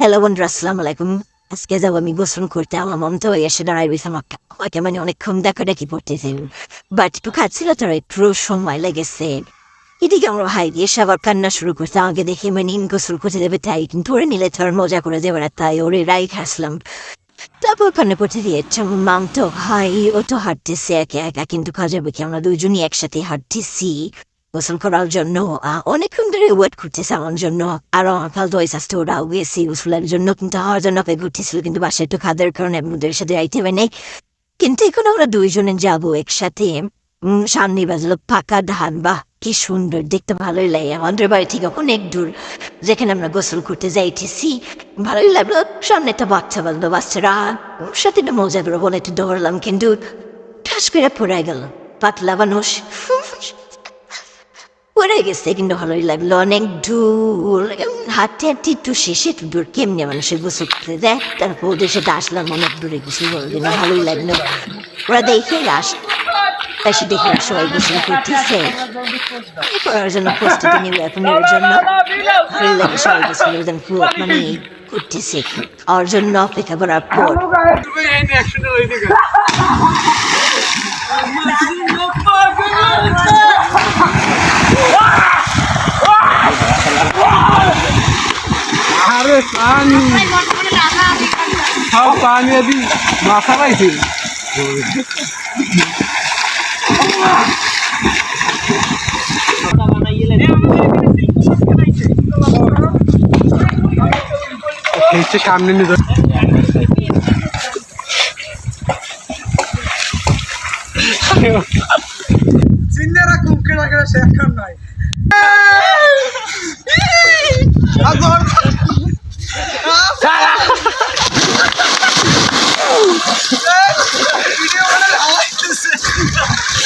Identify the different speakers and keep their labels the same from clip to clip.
Speaker 1: Hello বন্ধুরা আসসালামু আলাইকুম আজকে যাব আমি গোসল করতে আমার মন তো এসে দাঁড়াই রয়েছে আমার আমাকে মানে অনেকক্ষণ দেখা দেখি পড়তেছে। বাট একটু খাচ্ছিল, তোর একটু সময় লেগেছে। এদিকে আমরা ভাই দিয়ে সবার কান্না শুরু করতে আগে দেখে মানে গোসল করতে দেবে তাই কিন্তু ওরে নিলে তোর মজা করে দেবে না, তাই ওরে রাই খাসলাম। তারপর কান্না পড়তে দিয়েছে মাম তো ভাই ও তো হাঁটতেছে একা একা, কিন্তু কাজে কি, আমরা দুজনই একসাথে হাঁটতেছি। গোসল করার জন্য অনেকক্ষণ ধরে ওয়েট করতেছে আমার জন্য আর আমার ফালতু ওই শাস্তি ওরাও গেছি গোসলের জন্য কিন্তু আমার জন্য অপেক্ষা করতেছিল কিন্তু বাসায় একটু খাদের কারণে ওদের সাথে আইতে হবে নেই কিন্তু এখন আমরা দুইজনে যাব একসাথে সামনে বাজলো ফাঁকা ধান বাহ কি সুন্দর দেখতে ভালোই লাগে আমাদের বাড়ি থেকে অনেক দূর যেখানে আমরা গোসল করতে যাইতেছি ভালোই লাগল সামনে একটা বাচ্চা বলল বাচ্চারা ওর সাথে একটা মজা করে বলে একটু দৌড়লাম কিন্তু ঠাস করে পড়ে গেল পাতলা মানুষ পড়ে গেছে, কিন্তু ভালোই লাগল। অনেক দূর। হাঁটতে হাঁটতে একটু শেষে একটু দূর। কেমনি মানুষের গোসল করতে দেয় তারপর ওদের সাথে আসলাম, অনেক দূরে গোসল করবে না ভালোই লাগল। ওরা দেখে আস সে দেখে সবাই গোসল করতেছে। করার জন্য প্রস্তুতি নিল এখন এর জন্য। ভালোই লাগে সবাই গোসল মানে করতেছে। ওর জন্য অপেক্ষা করার পর।
Speaker 2: আরে পানি। সব পানি আদি মাথা হচ্ছে সামনে নিয়ে যাও। চিন্তারা কুমকে লাগে সে এখন নয়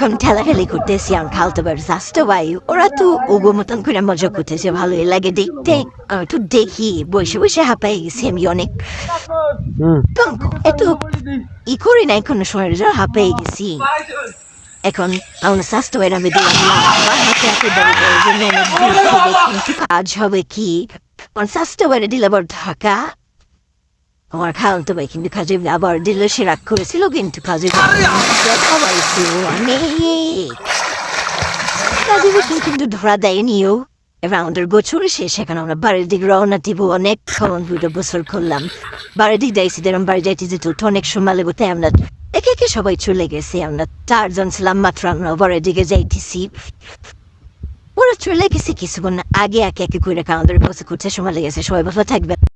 Speaker 1: এখন ঠেলাঠেলি করতেছি আর খালতে পারে স্বাস্থ্য বায়ু ওরা তো ওগো মতন করে মজা করতেছে ভালোই লাগে দেখতে। তো দেখি বসে বসে হাঁপাই গেছি আমি অনেক। এত ই করি না এখন শরীর হাঁপাই গেছি। এখন আমার স্বাস্থ্য বাইরে আমি কাজ হবে কি? আমার স্বাস্থ্য বাইরে দিলে ঢাকা আমার খাওয়াতে ভাই কিন্তু কাজে আবার দিলে সে রাগ করেছিল কিন্তু অনেক। কিন্তু ধরা দেয়নিও এবার আমাদের বছর শেষ এখন আমরা বাড়ির দিকে রওনা দিব দুটো বছর করলাম। বাড়ির দিক যাইছি বাড়ি যাইতে যেত অনেক সময় লেগে তাই আমরা একে একে সবাই চলে গেছে। আমরা চারজন ছিলাম মাত্র আমরা বাড়ির দিকে যাইতেছি। ওরা চলে গেছে কিছুক্ষণ আগে একে একে করে আমাদের বসে করতে সময় লেগেছে। সবাই বসে থাকবে